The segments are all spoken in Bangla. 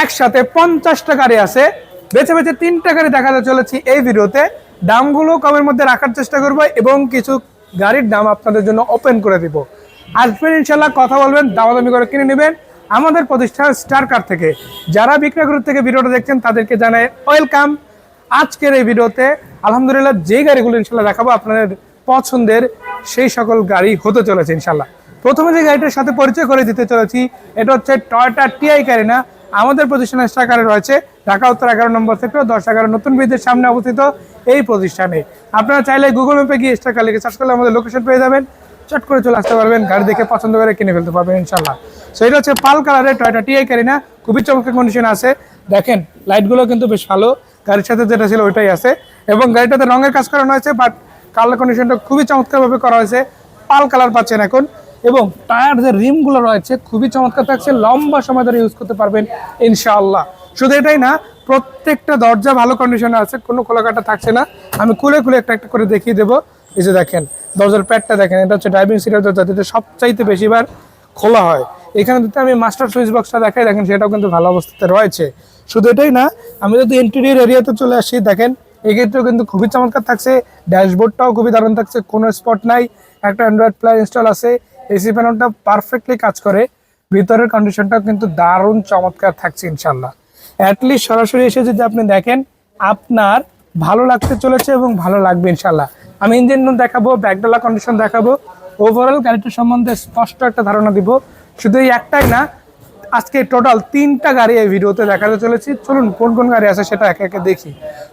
একসাথে পঞ্চাশটা গাড়ি আছে। বেছে বেছে তিনটা গাড়ি দেখাতে চলেছি এই ভিডিওতে। দামগুলো কমের মধ্যে রাখার চেষ্টা করব এবং কিছু গাড়ির দাম আপনাদের জন্য ওপেন করে দিব। আসবেন ইনশাল্লাহ কথা বলবেন, দামাদামি করে কিনে নেবেন। আমাদের প্রতিষ্ঠান স্টার কার থেকে। যারা বিক্রয়গুলোর থেকে ভিডিওটা দেখছেন, তাদেরকে জানাই ওয়েলকাম আজকের এই ভিডিওতে আলহামদুলিল্লাহ যে গাড়িগুলো ইনশাল্লাহ দেখাবো আপনাদের পছন্দের, সেই সকল গাড়ি হতে চলেছে ইনশাল্লাহ প্রথমে যে গাড়িটার সাথে পরিচয় করে দিতে চলেছি, এটা হচ্ছে টয়টা টিআই কারিনা আমাদের প্রতিষ্ঠানের স্টাকারে রয়েছে ঢাকা উত্তর এগারো নম্বর সেক্টর, দশ এগারো নতুন ব্রিজের সামনে অবস্থিত এই প্রতিষ্ঠানে। আপনারা চাইলে গুগল ম্যাপে গিয়ে স্টাকার লিখে সার্চ করলে আমাদের লোকেশন পেয়ে যাবেন। চট করে চলে আসতে পারবেন, গাড়ি দেখে পছন্দ করে কিনে ফেলতে পারবেন ইনশাল্লাহ সো এটা হচ্ছে পাল কালারের টয়টা টিআই কারিনা খুবই চমৎকার কন্ডিশন আছে। দেখেন লাইটগুলো কিন্তু বেশ ভালো, গাড়ির সাথে যেটা ছিল ওইটাই আছে। এবং গাড়িটাতে রঙের কাজ করানো হয়েছে বাট কালার কন্ডিশনটা খুবই চমৎকারভাবে করা হয়েছে। পাল কালার পাচ্ছেন এখন। এবং টায়ার যে রিমগুলো রয়েছে, খুবই চমৎকার থাকছে। লম্বা সময় ধরে ইউজ করতে পারবেন, ইনশাআল্লাহ। শুধু এটাই না, প্রত্যেকটা দরজা ভালো কন্ডিশনে আছে, কোনো খোলাকাটা থাকছে না। আমি খুলে খুলে একটা একটা করে দেখিয়ে দেবো। এই যে দেখেন, দরজার প্যাডটা দেখেন, এটা হচ্ছে ড্রাইভিং সিটের দরজা, যেটা সবচাইতে বেশিবার খোলা হয়। এখানে যদি আমি মাস্টার সুইচ বক্সটা দেখাই, দেখেন সেটাও কিন্তু ভালো অবস্থাতে রয়েছে। শুধু এটাই না, আমি যদি ইন্টেরিয়র এরিয়াতে চলে আসি, দেখেন, এক্ষেত্রেও কিন্তু খুবই চমৎকার থাকছে। ড্যাশবোর্ডটাও খুবই দারুণ থাকছে, কোনো স্পট নাই। একটা অ্যান্ড্রয়েড প্লেয়ার ইনস্টল আছে এসি প্যানেলটা পারফেক্টলি কাজ করে। ভিতরের কন্ডিশনটাও কিন্তু দারুণ চমৎকার থাকছে ইনশাল্লাহ অ্যাটলিস্ট সরাসরি এসে যদি আপনি দেখেন, আপনার ভালো লাগতে চলেছে এবং ভালো লাগবে ইনশাল্লাহ আমি ইঞ্জিন রুম দেখাবো ব্যাকডালা কন্ডিশন দেখাবো। ওভারঅল গাড়িটার সম্বন্ধে স্পষ্ট একটা ধারণা দিব। শুধু এই একটাই না, আজকে টোটাল তিনটা গাড়ি এই ভিডিওতে দেখাতে চলেছি। চলুন, কোন কোন গাড়ি আছে সেটা একে একে দেখি।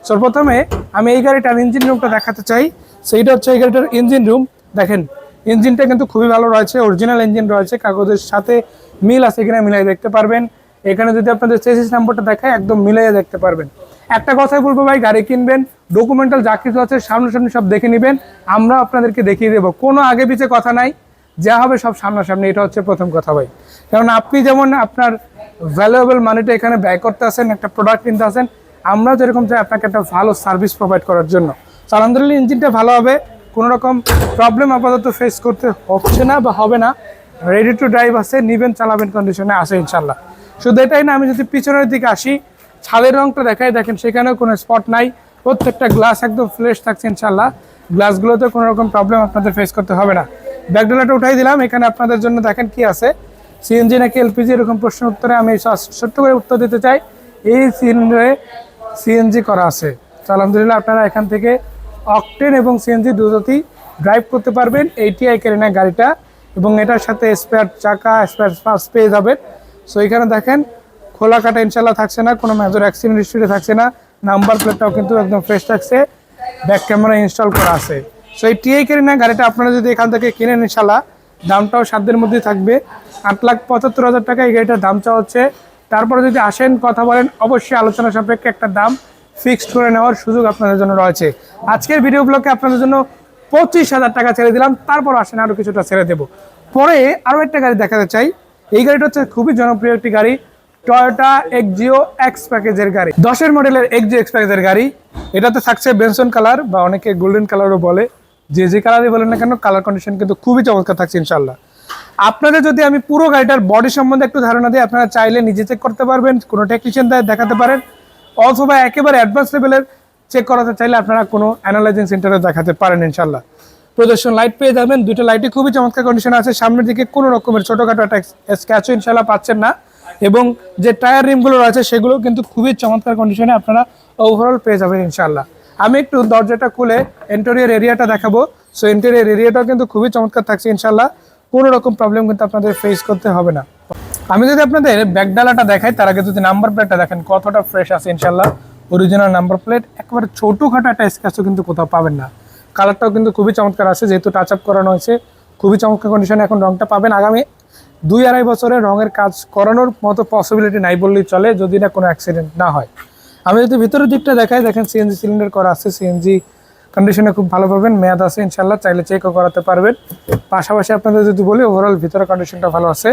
সর্বপ্রথমে আমি এই গাড়িটার ইঞ্জিন রুমটা দেখাতে চাই। সেইটা হচ্ছে এই গাড়িটার ইঞ্জিন রুম দেখেন ইঞ্জিনটা কিন্তু খুবই ভালো রয়েছে অরিজিনাল ইঞ্জিন রয়েছে, কাগজের সাথে মিল আছে কিনা মিলাই দেখতে পারবেন। এখানে যদি আপনাদের চেসিস নাম্বারটা দেখায়, একদম মিলাইয়ে দেখতে পারবেন। একটা কথাই বলব ভাই, গাড়ি কিনবেন ডকুমেন্টাল যা কিছু আছে সামনাসামনি সব দেখে নেবেন, আমরা আপনাদেরকে দেখিয়ে দেবো। কোনো আগে পিছে কথা নাই, যা হবে সব সামনাসামনি, এটা হচ্ছে প্রথম কথা ভাই। কারণ আপনি যেমন আপনার ভ্যালুয়েবল মানিটা এখানে ব্যয় করতে আসেন, একটা প্রোডাক্ট কিনতে আসেন, আমরা যেরকম চাই আপনাকে একটা ভালো সার্ভিস প্রোভাইড করার জন্য। তো আলহামদুলিল্লাহ ইঞ্জিনটা ভালো হবে। কোনো রকম প্রবলেম আপাতত ফেস করতে হচ্ছে না বা হবে না। রেডি টু ড্রাইভ আছে, নিবেন, চালাবেন কন্ডিশনে আছে ইনশাল্লাহ শুধু এটাই না, আমি যদি পিছনের দিকে আসি, ছাদের রংটা দেখাই, দেখেন সেখানেও কোনো স্পট নাই। প্রত্যেকটা গ্লাস একদম ফ্রেশ থাকছে ইনশাল্লাহ গ্লাসগুলোতে কোনো রকম প্রবলেম আপনাদের ফেস করতে হবে না। ব্যাকডোলাটা উঠাই দিলাম, এখানে আপনাদের জন্য দেখেন কি আছে। সিএনজি নাকি এলপিজি এরকম প্রশ্ন উত্তরে আমি ছোট্ট করে উত্তর দিতে চাই। এই সিলিন্ডারে সিএনজি করা আছে। তো আলহামদুলিল্লাহ আপনারা এখান থেকে অকটেন এবং সিএনজি দুটোতেই ড্রাইভ করতে পারবেন। এইটিআই কেরেনা গাড়িটা এবং এটার সাথে স্পেয়ার চাকা স্পেয়ার পার্টস পেয়ে যাবেন। সো এখানে দেখেন, খোলা কাটা ইনশাল্লাহ থাকছে না, কোনো মেজর অ্যাক্সিডেন্ট হিস্ট্রি থাকছে না। নাম্বার প্লেটটাও কিন্তু একদম ফ্রেশ থাকছে ব্যাক ক্যামেরা ইনস্টল করা আছে। সো এই টিআই কেরিনা গাড়িটা আপনারা যদি এখান থেকে কিনেন ইনশাল্লাহ দামটাও সাধ্যের মধ্যে থাকবে। আট লাখ পঁচাত্তর হাজার টাকা এই গাড়িটার দাম চাওয়া হচ্ছে। তারপরে যদি আসেন, কথা বলেন, অবশ্যই আলোচনা সাপেক্ষে একটা দাম। ফিক্সড করে নেওয়ার সুযোগ আপনাদের জন্য রয়েছে। আজকের ভিডিও ব্লগে আপনাদের জন্য পঁচিশ হাজার টাকা ছেড়ে দিলাম, তারপর আসেন আরও কিছুটা ছেড়ে দেবো। পরে আরও একটা গাড়ি দেখাতে চাই। এই গাড়িটা হচ্ছে খুবই জনপ্রিয় একটি গাড়ি টয়োটা এক্সজিও এক্স প্যাকেজের গাড়ি। দশের মডেলের এক্সজিও এক্স প্যাকেজের গাড়ি। এটাতে থাকছে বেনসন কালার বা অনেকে গোল্ডেন কালারও বলে। যে যে কালারই বলেন না কেন কালার কন্ডিশন কিন্তু খুবই চমৎকার থাকছে ইনশাল্লাহ আপনাদের যদি আমি পুরো গাড়িটার বডি সম্বন্ধে একটু ধারণা দিই, আপনারা চাইলে নিজে চেক করতে পারবেন, কোনো টেকনিশিয়ান দেখাতে পারেন। অথবা একেবারে অ্যাডভান্স লেভেলের চেক করাতে চাইলে আপনারা কোনো অ্যানালাইজিং সেন্টারে দেখাতে পারেন ইনশাল্লাহ প্রদর্শন লাইট পেয়ে যাবেন দুটো লাইটই খুবই চমৎকার কন্ডিশন আছে। সামনের দিকে কোনো রকমের ছোটোখাটো একটা স্ক্যাচও ইনশাল্লাহ পাচ্ছেন না। এবং যে টায়ার রিমগুলো রয়েছে সেগুলো কিন্তু খুবই চমৎকার কন্ডিশনে আপনারা ওভারঅল পেয়ে যাবেন ইনশাল্লাহ আমি একটু দরজাটা খুলে ইন্টেরিয়র এরিয়াটা দেখাবো। সো ইন্টেরিয়র এরিয়াটাও কিন্তু খুবই চমৎকার থাকছে ইনশাল্লাহ কোনো রকম প্রবলেম কিন্তু আপনাদের ফেস করতে হবে না। আমি যদি আপনাদের ব্যাকডালাটা দেখাই, তার আগে যদি নাম্বার প্লেটটা দেখেন, কতটা ফ্রেশ আছে ইনশাল্লাহ অরিজিনাল নাম্বার প্লেট, একেবারে ছোটোখাটো একটা স্ক্যাচও কিন্তু কোথাও পাবেন না। কালারটাও কিন্তু খুবই চমৎকার আছে, যেহেতু টাচ আপ করানো হয়েছে, খুবই চমৎকার কন্ডিশনে এখন রঙটা পাবেন। আগামী দুই আড়াই বছরে রঙের কাজ করানোর মতো পসিবিলিটি নাই বললেই চলে, যদি না কোনো অ্যাক্সিডেন্ট না হয়। আমি যদি ভিতরের দিকটা দেখাই, দেখেন সিএনজি সিলিন্ডার করা আছে সিএনজি কন্ডিশনে খুব ভালো পাবেন, মেয়াদ আছে ইনশাল্লাহ চাইলে চেকও করাতে পারবেন। পাশাপাশি আপনাদের যদি বলি ওভারঅল ভিতরে কন্ডিশনটা ভালো আছে।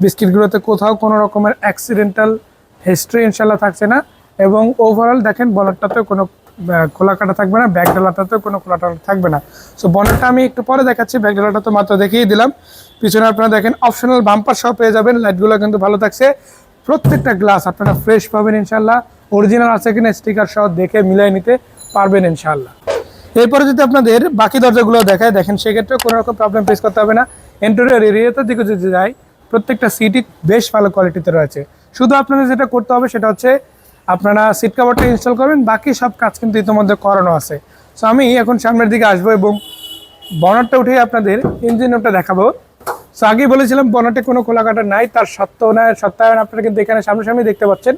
বিস্কিটগুলোতে কোথাও কোনো রকমের অ্যাক্সিডেন্টাল হিস্ট্রি ইনশাল্লাহ থাকছে না। এবং ওভারঅল দেখেন বলারটাতেও কোনো খোলা কাটা থাকবে না ব্যাক ডালাটাতেও কোনো খোলা থাকবে না। সো বনেটটা আমি একটু পরে দেখাচ্ছি ব্যাক ডালাটা তো মাত্র দেখিয়ে দিলাম। পিছনে আপনারা দেখেন অপশনাল বাম্পার সহ পেয়ে যাবেন লাইটগুলো কিন্তু ভালো থাকছে। প্রত্যেকটা গ্লাস আপনারা ফ্রেশ পাবেন ইনশাল্লাহ অরিজিনাল আছে কিনা স্টিকার সহ দেখে মিলাই নিতে পারবেন ইনশাল্লাহ এরপরে যদি আপনাদের বাকি দরজাগুলো দেখায়, দেখেন সেক্ষেত্রে কোনো রকম প্রবলেম ফেস করতে হবে না। ইন্টেরিয়র এরিয়াতে দিকে যদি যাই প্রত্যেকটা সিটই বেশ ভালো কোয়ালিটিতে রয়েছে। শুধু আপনাদের যেটা করতে হবে সেটা হচ্ছে আপনারা সিট কাভারটা ইনস্টল করবেন, বাকি সব কাজ কিন্তু ইতিমধ্যে করানো আছে। সো আমি এখন সামনের দিকে আসব এবং বনারটা উঠে আপনাদের ইঞ্জিন রুমটা দেখাবো। সো আগেই বলেছিলাম বনারটে কোনো খোলাকাটা নাই, তার সত্ত্বেও না সত্যায়ন আপনারা কিন্তু এখানে সামনাসামনি দেখতে পাচ্ছেন।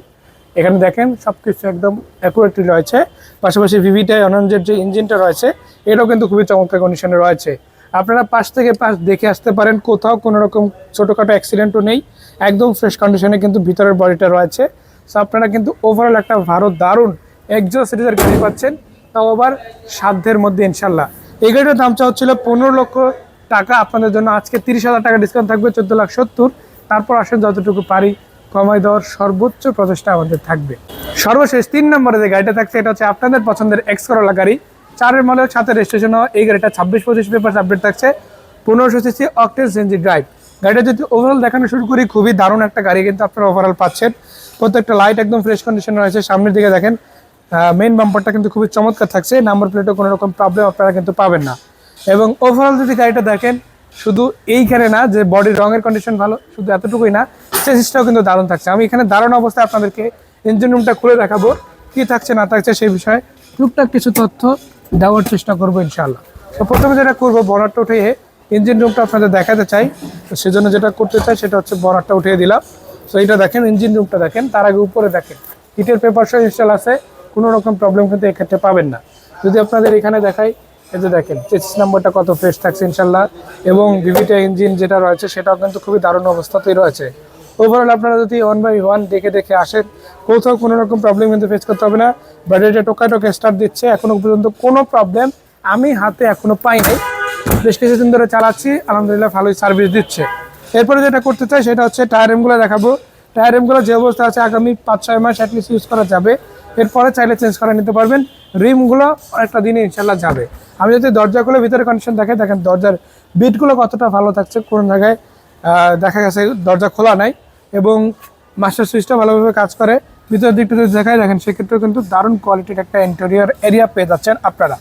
এখানে দেখেন সব কিছু একদম অ্যাকুরেটলি রয়েছে। পাশাপাশি ভিভিটাই অনঞ্জের যে ইঞ্জিনটা রয়েছে, এটাও কিন্তু খুবই চমৎকার কন্ডিশনে রয়েছে। আপনারা পাশ থেকে পাশ দেখে আসতে পারেন, কোথাও কোনো রকম ছোটোখাটো অ্যাক্সিডেন্টও নেই। একদম ফ্রেশ কন্ডিশনে কিন্তু ভিতরের বডিটা রয়েছে। সো আপনারা কিন্তু ওভারঅল একটা ভারত দারুণ একজো সিরিজের গাড়ি পাচ্ছেন। তাও আবার সাধ্যের মধ্যে ইনশাল্লাহ এই গাড়িটার দাম চাওয়া হচ্ছিল পনেরো লক্ষ টাকা। আপনাদের জন্য আজকে তিরিশ হাজার টাকা ডিসকাউন্ট থাকবে, চোদ্দ লাখ সত্তর। তারপর আসেন যতটুকু পারি, কমাই দেওয়ার সর্বোচ্চ প্রচেষ্টা আমাদের থাকবে। সর্বশেষ তিন নম্বরে যে গাড়িটা থাকছে, এটা হচ্ছে আপনাদের পছন্দের এক্স করোলা গাড়ি। চারের মডেল সাথে রেজিস্ট্রেশন হওয়া এই গাড়িটা ছাব্বিশ পঁচিশ পেপার আপডেট থাকছে। পনেরোশো সিসি অকটেন সেঞ্জি ড্রাইভ গাড়িটা যদি ওভারঅল দেখানো শুরু করি, খুবই দারুণ একটা গাড়ি কিন্তু আপনারা ওভারঅল পাচ্ছেন। প্রত্যেকটা লাইট একদম ফ্রেশ কন্ডিশনে রয়েছে। সামনের দিকে দেখেন মেইন বাম্পারটা কিন্তু খুবই চমৎকার থাকছে। নাম্বার প্লেটও কোনো রকম প্রবলেম আপনারা কিন্তু পাবেন না। এবং ওভারঅল যদি গাড়িটা দেখেন, শুধু এইখানে না, যে বডির রঙের কন্ডিশন ভালো, শুধু এতটুকুই না চেসিসটাও কিন্তু দারুণ থাকছে। আমি এখানে দারুণ অবস্থায় আপনাদেরকে ইঞ্জিন রুমটা খুলে দেখাবো, কি থাকছে না থাকছে সেই বিষয়ে টুকটাক কিছু তথ্য দেওয়ার চেষ্টা করব ইনশাল্লাহ তো প্রথমে যেটা করব বনারটা উঠিয়ে ইঞ্জিন রুমটা আপনাদের দেখাতে চাই। তো সেজন্য যেটা করতে চাই সেটা হচ্ছে বনারটা উঠিয়ে দিলাম। তো এটা দেখেন ইঞ্জিন রুমটা দেখেন, তার আগে উপরে দেখেন। হিটের পেপার সহ ইনস্টল আছে, কোনো রকম প্রবলেম কিন্তু এক্ষেত্রে পাবেন না। যদি আপনাদের এখানে দেখাই, এই যে দেখেন চেসিস নাম্বারটা কত ফ্রেশ থাকছে ইনশাল্লাহ এবং ভিভিটা ইঞ্জিন যেটা রয়েছে, সেটাও কিন্তু খুবই দারুণ অবস্থাতেই রয়েছে। ওভারঅল আপনারা যদি ওয়ান বাই ওয়ান দেখে দেখে আসেন, কোথাও কোনো রকম প্রবলেম কিন্তু ফেস করতে হবে না। বাট এটা টোকা টোকা স্টার্ট দিচ্ছে, এখনও পর্যন্ত কোনো প্রবলেম আমি হাতে এখনও পাই নাই। বেশ কিছুদিন ধরে চালাচ্ছি, আলহামদুলিল্লাহ ভালোই সার্ভিস দিচ্ছে। এরপরে যেটা করতে চাই, সেটা হচ্ছে টায়ার এমগুলো দেখাবো। টায়ার এমগুলো যে অবস্থা আছে, আগামী পাঁচ, ছয় মাস অ্যাটলিস্ট ইউজ করা যাবে। এরপরে চাইলে চেঞ্জ করে নিতে পারবেন। রিমগুলো অনেকটা দিনে ইনশাল্লাহ যাবে। আমি যদি দরজাগুলো ভিতরে কন্ডিশন দেখে দেখেন দরজার বিটগুলো কতটা ভালো থাকছে কোন জায়গায়। দেখা গেছে দরজা খোলা নাই। এবং মাস্টার সুইচটা ভালোভাবে কাজ করে। ভিতরের দিকটা যদি দেখায় দেখেন, সেক্ষেত্রেও কিন্তু দারুণ কোয়ালিটির একটা ইন্টেরিয়র এরিয়া পেয়ে যাচ্ছেন আপনারা।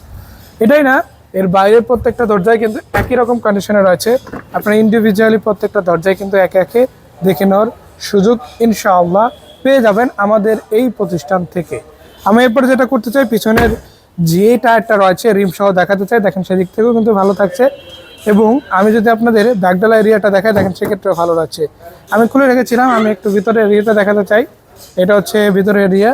এটাই না, এর বাইরের প্রত্যেকটা দরজায় কিন্তু একই রকম কন্ডিশনে রয়েছে। আপনারা ইন্ডিভিজুয়ালি প্রত্যেকটা দরজায় কিন্তু একে একে দেখে নেওয়ার সুযোগ ইনশাআল্লাহ পেয়ে যাবেন আমাদের এই প্রতিষ্ঠান থেকে। আমি এরপরে যেটা করতে চাই, পিছনের যে টায়ারটা রয়েছে রিম সহ দেখাতে চাই। দেখেন, সেদিক থেকেও কিন্তু ভালো থাকছে। এবং আমি যদি আপনাদের ব্যাগডালা এরিয়াটা দেখাই, দেখেন সেক্ষেত্রেও ভালো লাগছে। আমি খুলে রেখেছিলাম, আমি একটু ভিতরে এরিয়াটা দেখাতে চাই। এটা হচ্ছে ভিতরে এরিয়া।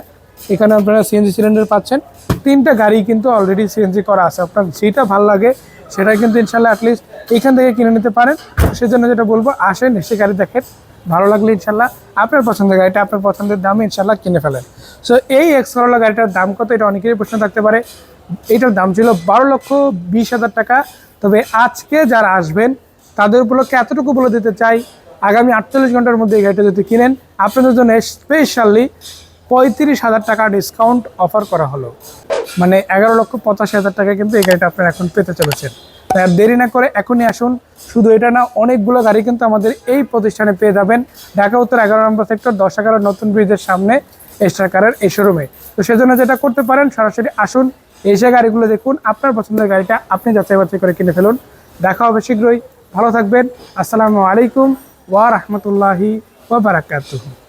এখানে আপনারা সিএনজি সিলিন্ডার পাচ্ছেন। তিনটা গাড়ি কিন্তু অলরেডি সিএনজি করা আছে। আপনার যেটা ভালো লাগে সেটা কিন্তু ইনশাল্লাহ অ্যাটলিস্ট এখান থেকে কিনে নিতে পারেন। সেজন্য যেটা বলব, আসেন, এসে গাড়ি দেখেন। ভালো লাগলে ইনশাল্লাহ আপনার পছন্দের গাড়িটা, আপনার পছন্দের দামে ইনশাল্লাহ কিনে ফেলেন। সো এই এক্স করোলা গাড়িটার দাম কত? এটা অনেকেরই প্রশ্ন থাকতে পারে। এটার দাম ছিল বারো লক্ষ বিশ হাজার টাকা। তবে আজকে যারা আসবেন, তাদের উপলক্ষে এতটুকু বলে দিতে চাই, আগামী আটচল্লিশ ঘণ্টার মধ্যে এই গাড়িটা যদি কিনেন, আপনাদের জন্য স্পেশালি পঁয়ত্রিশ হাজার টাকা ডিসকাউন্ট অফার করা হলো। মানে এগারো লক্ষ পঁচাশি হাজার টাকা কিন্তু এই গাড়িটা আপনারা এখন পেতে চলেছেন। তাই দেরি না করে এখনই আসুন। শুধু এটা না, অনেকগুলো গাড়ি কিন্তু আমাদের এই প্রতিষ্ঠানে পেয়ে যাবেন। ঢাকা উত্তর এগারো নম্বর সেক্টর দশ এগারো নতুন ব্রিজের সামনে এক্সট্রা কারের এই শোরুমে তো সেজন্য যেটা করতে পারেন, সরাসরি আসুন এসে গাড়িগুলো দেখুন, আপনার পছন্দের গাড়িটা আপনি যাচাই বাছাই করে কিনে ফেলুন। দেখা হবে শীঘ্রই। ভালো থাকবেন। আসসালামু আলাইকুম ওয়া রাহমাতুল্লাহি ওয়া বারাকাতুহু।